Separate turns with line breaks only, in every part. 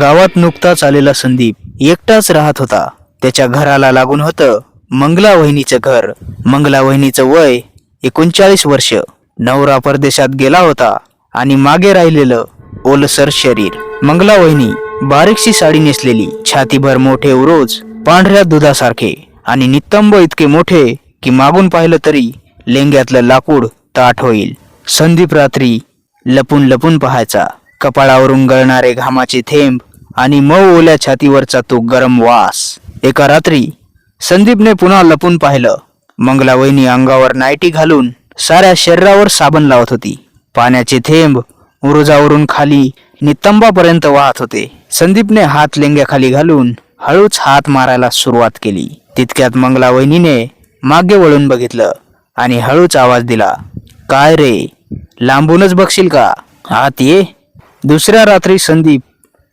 गावात नुकताच आलेला संदीप एकटाच राहत होता. त्याच्या घराला लागून होतं मंगला वहिनीचं घर. मंगला वहिनीचं वय एकोणचाळीस वर्ष. नवरा परदेशात गेला होता आणि मागे राहिलेलं ओलसर शरीर. मंगला वहिनी बारीकशी साडी नेसलेली छातीभर मोठे उरोज पांढऱ्या दुधासारखे आणि नितंब इतके मोठे की मागून पाहिलं तरी लेंग्यातलं लाकूड ताट होईल. संदीप रात्री लपून लपून पाहायचा. कपाळावरून गळणारे घामाचे थेंब आणि मऊ ओल्या छातीवरचा तो गरम वास. एका रात्री संदीपने पुन्हा लपून पाहिलं. मंगलावहिनी अंगावर नायटी घालून साऱ्या शरीरावर साबण लावत होती. पाण्याचे थेंब उरुजावरून खाली नितंबापर्यंत वाहत होते. संदीपने हात लेंग्याखाली घालून हळूच हात मारायला सुरुवात केली. तितक्यात मंगला वहिनीने मागे वळून बघितलं आणि हळूच आवाज दिला काय रे? लांबूनच बघशील का? आत ये. दुसऱ्या रात्री संदीप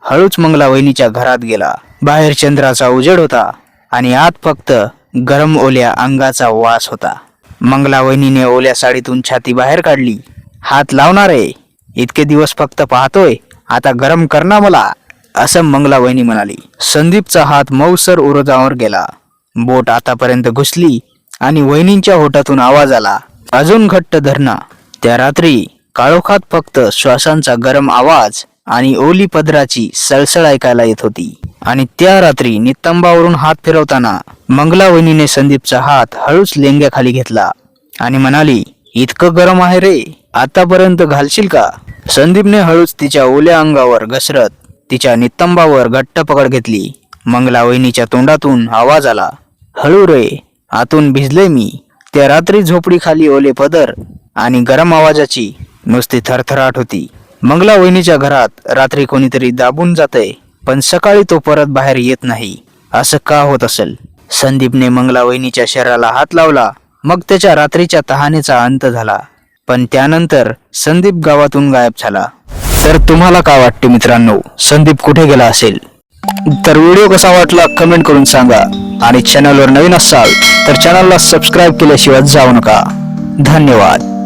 हळूच मंगला वहिनीच्या घरात गेला. बाहेर चंद्राचा उजेड होता आणि आत फक्त गरम ओल्या अंगाचा वास होता. मंगला वहिनीने ओल्या साडीतून छाती बाहेर काढली. हात लावणार आहे. इतके दिवस फक्त पाहतोय. आता गरम कर ना मला असं मंगला वहिनी म्हणाली. संदीपचा हात मऊसर उरोजावर गेला. बोट आतापर्यंत घुसली आणि वहिनींच्या होठातून आवाज आला. अजून घट्ट धरणा. त्या रात्री काळोखात फक्त श्वासांचा गरम आवाज आणि ओली पदराची सळसळ ऐकायला येत होती. आणि त्या रात्री नितंबावरून हात फिरवताना मंगला वहिनीने संदीपचा हात हळूच लेंग्याखाली घेतला आणि म्हणाली इतकं गरम आहे रे आतापर्यंत घालशील का? संदीपने हळूच तिच्या ओल्या अंगावर घसरत तिच्या नितंबावर घट्ट पकड घेतली. मंगला वहिनीच्या तोंडातून आवाज आला हळू रे आतून भिजले मी. त्या रात्री झोपडी खाली ओले पदर आणि गरम आवाजाची नुसती थरथराट होती. मंगला वहिनीच्या घरात रात्री कोणीतरी दाबून जातंय पण सकाळी तो परत बाहेर येत नाही. असं का होत असेल? संदीपने मंगला वहिनीच्या शरीराला हात लावला मग त्याच्या रात्रीच्या तहानेचा अंत झाला. पण त्यानंतर संदीप गावातून गायब झाला. तर तुम्हाला काय वाटते मित्रांनो? संदीप कुठे गेला असेल? तर व्हिडिओ कसा वाटला कमेंट करून सांगा. आणि चॅनलवर नवीन असाल तर चॅनलला सबस्क्राईब केल्याशिवाय जाऊ नका. धन्यवाद.